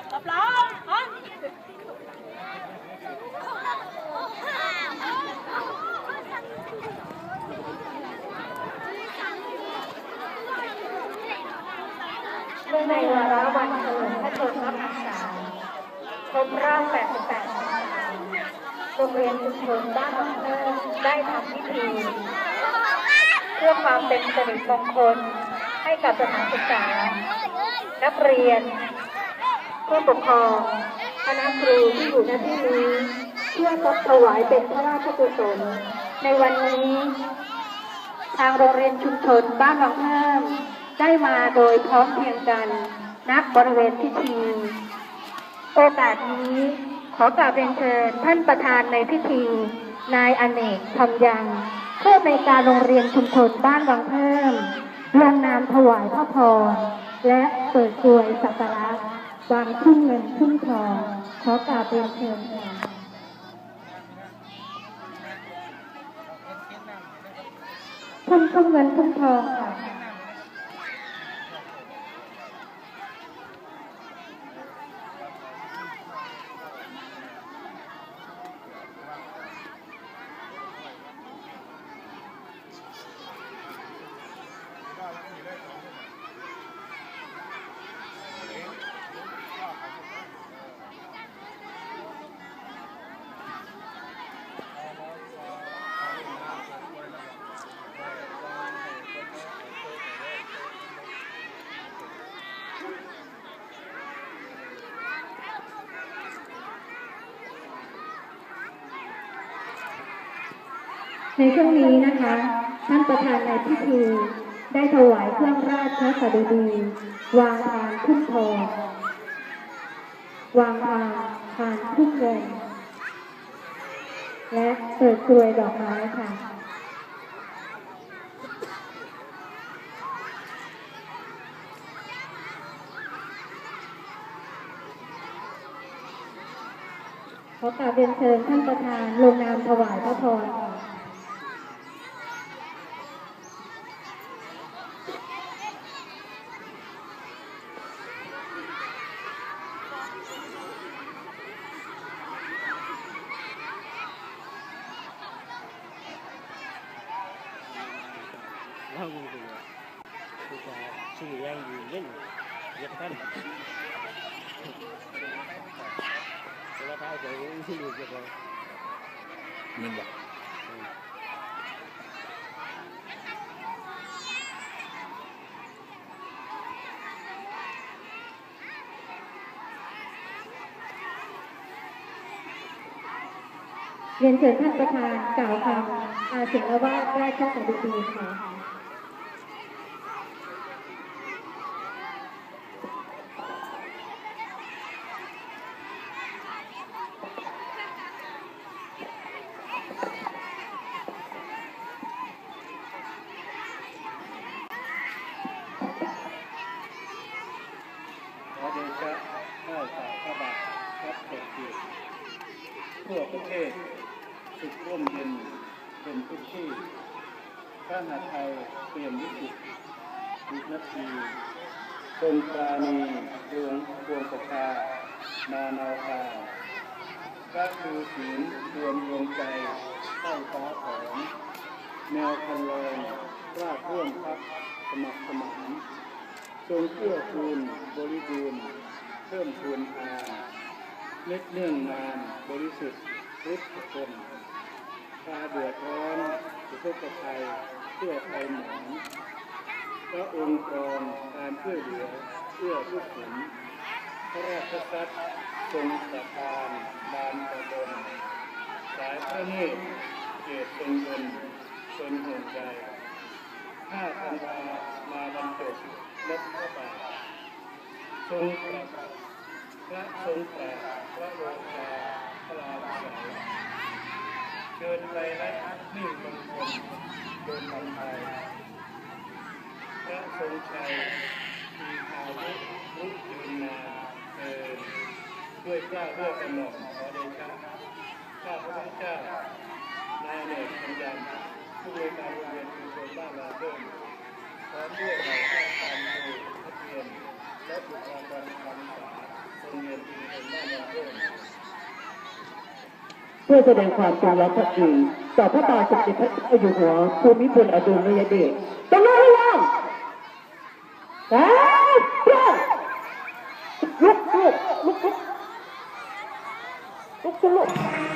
เนื่องในวาระวันเฉลิมพระชนมพรรษาครบรอบ 88พรรษาโรงเรียนชุมชนบ้านบางเพิ่มได้ทำพิธีเพื่อความเป็นสิริมงคลให้กับสถานศึกษา นักเรียน ผู้ปกครองคณะครูที่อยู่ณที่นี้เพื่อทดถวายเป็นพระราชกุศล ในวันนี้ ทางโรงเรียนชุมชนบ้านบางเพิ่มได้มาโดยพร้อมเพียงกันณบริเวณพิธี โอกาสนี้ขอกราบเรียนเชิญท่านประธานในพิธี นายอเนกทำยังผู้ในวยการโรงเรียนชุมชนบ้านวังเพิ่มลงนามถวายพระพรและเปิดกรวยสักการะ วางทุ่งเงินทุ่งทอง ขอกราบเรียนเชิญค่ะทุ่งทุ่งเงินทุ่งทองค่ะ ในช่วงนี้นะคะ ท่านประธานในพิธีได้ถวายเครื่องราชสดุดี วางทานขึ้นทองวางทานทานขึ้นเงินและเปิดกรวยดอกไม้ค่ะขอกราบเรียนเชิญท่านประธานลงนามถวายพระพรค่ะ เล่าดูดู คือจะชื่อยังยู่เย็นยกท่านแล้วท้ายจะชื่ออยู่จะเลยมันบอกเรียนเชิญท่านประธานกล่าวคำอาศิลวาสราชสดุดีค่ะ ขอเดชะข้าสาพระบาทรับเกิดเกียรติทั่วประเทศ สุขร่มเย็นเป็นทุกที่พระหาไทยเปลี่ยนวิกฤตวินาทีทรงปราณีดวงดวงประชานานาคาพระคือศีลรวมดวงใจใต้ฟ้าของแนวคันลอยราดร่วมพักสมัครสมานทรงเพื่อคูณบริบูรณ์เพิ่มพูนอาเล็ดเนื่องนานบริสุทธิ์ ทธคนพาเดือดร้อนสุขภัยเพื่อภัยหมอนพระองค์กรการช่วยเหลือเพื่อทุกคนพระราชสัตว์ทรงประทานบานประบนสายพระเนตรเกตทรงบนทรงห่วงใจห้าพันธามาบรรจบลบพระบาททรงปรับพระทรงแปรพระโลกา พระราชยเชิญไปและนิ่งมงคลโดยทำไทยพระทรงชัยมีอาวุธรุกยืนนาเออด้วยกล้าเลือกกระหม่อขอเดชะข้าพระพุทธเจ้านายเนกคำยันผู้บริการโรงเรียนชุมชนบ้านนาเพิ่มพร้อมด้วยเหล่าข้าราชการครูนักเรียนและบุคลากรทางการศึกษาโรงเรียนชุมชนบ้านนาเพิ่ม พื่อแสดงความจงรักภักดีต่อพระบาทสมเด็จพระเจ้าอยู่หัวภูมิพลอดุลยเดชต้องรู้หรือยังแต่เพื่อนลุกลุกลุกลุกลุกลุก